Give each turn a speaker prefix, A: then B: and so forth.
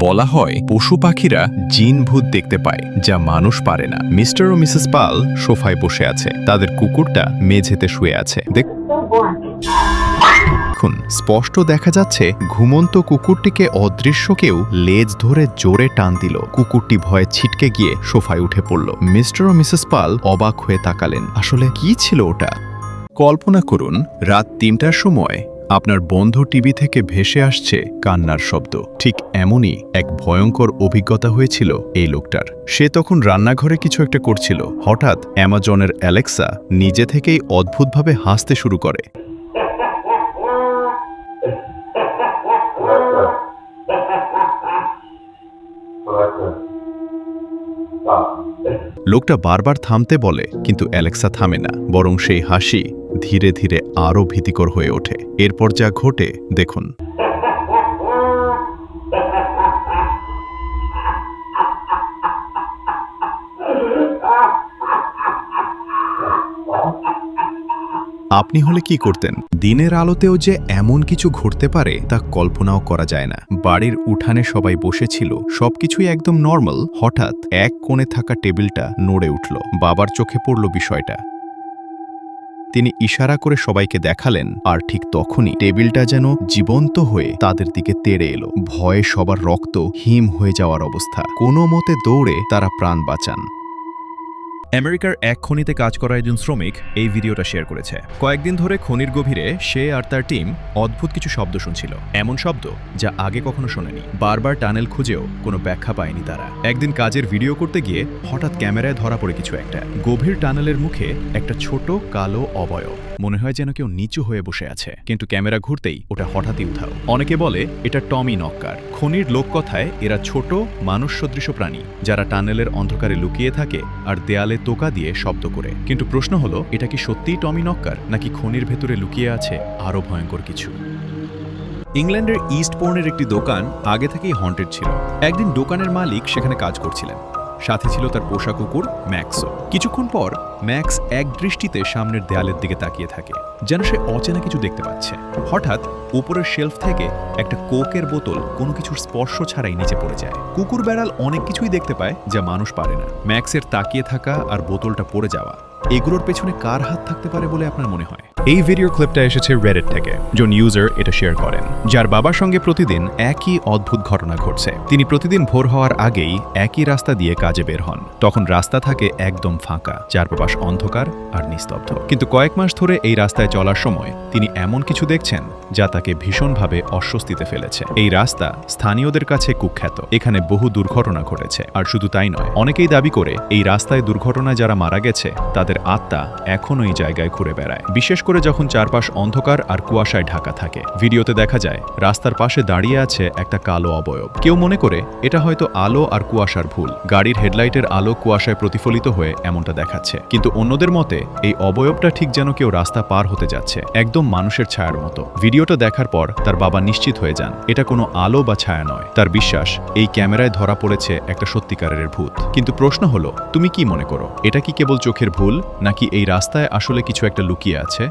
A: বলা হয়, পশু পাখিরা জিন ভূত দেখতে পায়, যা মানুষ পারে না। মিস্টার ও মিসেস পাল সোফায় বসে আছে। তাদের কুকুরটা মেঝেতে শুয়ে আছে। দেখুন, স্পষ্ট দেখা যাচ্ছে, ঘুমন্ত কুকুরটিকে অদৃশ্য কেউ লেজ ধরে জোরে টান দিল। কুকুরটি ভয়ে ছিটকে গিয়ে সোফায় উঠে পড়ল। মিস্টার ও মিসেস পাল অবাক হয়ে তাকালেন। আসলে কি ছিল ওটা? কল্পনা করুন, রাত তিনটার সময় আপনার বন্ধ টিভি থেকে ভেসে আসছে কান্নার শব্দ। ঠিক এমনই এক ভয়ঙ্কর অভিজ্ঞতা হয়েছিল এই লোকটার। সে তখন রান্নাঘরে কিছু একটা করছিল। হঠাৎ অ্যামাজনের অ্যালেক্সা নিজে থেকেই অদ্ভুতভাবে হাসতে শুরু করে। লোকটা বারবার থামতে বলে, কিন্তু অ্যালেক্সা থামে না, বরং সেই হাসি ধীরে ধীরে আরও ভীতিকর হয়ে ওঠে। এরপর যা ঘটে, দেখুন। আপনি হলে কি করতেন? দিনের আলোতেও যে এমন কিছু ঘটতে পারে, তা কল্পনাও করা যায় না। বাড়ির উঠানে সবাই বসেছিল, সবকিছুই একদম নর্মাল। হঠাৎ এক কোণে থাকা টেবিলটা নড়ে উঠল। বাবার চোখে পড়ল বিষয়টা। তিনি ইশারা করে সবাইকে দেখালেন, আর ঠিক তখনই টেবিলটা যেন জীবন্ত হয়ে তাদের দিকে তেড়ে এলো। ভয়ে সবার রক্ত হিম হয়ে যাওয়ার অবস্থা। কোনো মতে দৌড়ে তারা প্রাণ বাঁচান।
B: আমেরিকার এক খনিতে কাজ করা একজন শ্রমিক এই ভিডিওটা শেয়ার করেছে। কয়েকদিন ধরে খনির গভীরে সে আর তার টিম অদ্ভুত কিছু শব্দ শুনছিল। এমন শব্দ যা আগে কখনো শোনেনি। বারবার টানেল খুঁজেও কোনো ব্যাখ্যা পায়নি তারা। একদিন কাজের ভিডিও করতে গিয়ে হঠাৎ ক্যামেরায় ধরা পড়ে কিছু একটা। গভীর টানেলের মুখে একটা ছোট কালো অবয়ব। মনে হয় যেন কেউ নিচু হয়ে বসে আছে। কিন্তু ক্যামেরা ঘুরতেই ওটা হঠাৎই উধাও। অনেকে বলে, এটা টমি নক্কার। খনির লোককথায় এরা ছোট মানুষ সদৃশ প্রাণী, যারা টানেলের অন্ধকারে লুকিয়ে থাকে আর দেয়ালে তোকা দিয়ে শব্দ করে। কিন্তু প্রশ্ন হলো, এটা কি সত্যিই টমি নক্কার, নাকি খনির ভেতরে লুকিয়ে আছে আরও ভয়ঙ্কর কিছু? ইংল্যান্ডের ইস্ট পোর্নের একটি দোকান আগে থেকেই হন্টেড ছিল। একদিন দোকানের মালিক সেখানে কাজ করছিলেন। সাথে ছিল তার পোষা কুকুর ম্যাক্সও। কিছুক্ষণ পর ম্যাক্স এক দৃষ্টিতে সামনের দেয়ালের দিকে তাকিয়ে থাকে, যেন সে অচেনা কিছু দেখতে পাচ্ছে। হঠাৎ উপরের শেলফ থেকে একটা কোকের বোতল কোনো কিছুর স্পর্শ ছাড়াই নিচে পড়ে যায়। কুকুর বেড়াল অনেক কিছুই দেখতে পায় যা মানুষ পারে না। ম্যাক্সের তাকিয়ে থাকা আর বোতলটা পড়ে যাওয়া, এগুলোর পেছনে কার হাত থাকতে পারে বলে আপনার মনে হয়? এই ভিডিও ক্লিপটা এসেছে রেডেট থেকে। জন ইউজার এটা শেয়ার করেন। যার বাবার সঙ্গে প্রতিদিন একই অদ্ভুত ঘটনা ঘটছে। তিনি প্রতিদিন ভোর হওয়ার আগেই একই রাস্তা দিয়ে কাজে বের হন। তখন রাস্তা থাকে একদম ফাঁকা, চারপাশ অন্ধকার আর নিস্তব্ধ। কিন্তু কয়েক মাস ধরে এই রাস্তায় চলার সময় তিনি এমন কিছু দেখছেন যা তাকে ভীষণভাবে অস্বস্তিতে ফেলেছে। এই রাস্তা স্থানীয়দের কাছে কুখ্যাত। এখানে বহু দুর্ঘটনা ঘটেছে। আর শুধু তাই নয়, অনেকেই দাবি করে এই রাস্তায় দুর্ঘটনায় যারা মারা গেছে, তাদের আত্মা এখনও এই জায়গায় ঘুরে বেড়ায়। বিশেষ করে যখন চারপাশ অন্ধকার আর কুয়াশায় ঢাকা থাকে। ভিডিওতে দেখা যায়, রাস্তার পাশে দাঁড়িয়ে আছে একটা কালো অবয়ব। কেউ মনে করে, এটা হয়তো আলো আর কুয়াশার ভুল। গাড়ির হেডলাইটের আলো কুয়াশায় প্রতিফলিত হয়ে এমনটা দেখাচ্ছে। কিন্তু অন্যদের মতে, এই অবয়বটা ঠিক যেন কেউ রাস্তা পার হতে যাচ্ছে, একদম মানুষের ছায়ার মতো। ভিডিওটা দেখার পর তার বাবা নিশ্চিত হয়ে যান, এটা কোনো আলো বা ছায়া নয়। তার বিশ্বাস, এই ক্যামেরায় ধরা পড়েছে একটা সত্যিকারের ভূত। কিন্তু প্রশ্ন হলো, তুমি কি মনে করো, এটা কি কেবল চোখের ভুল, নাকি এই রাস্তায় আসলে কিছু একটা লুকিয়ে আছে।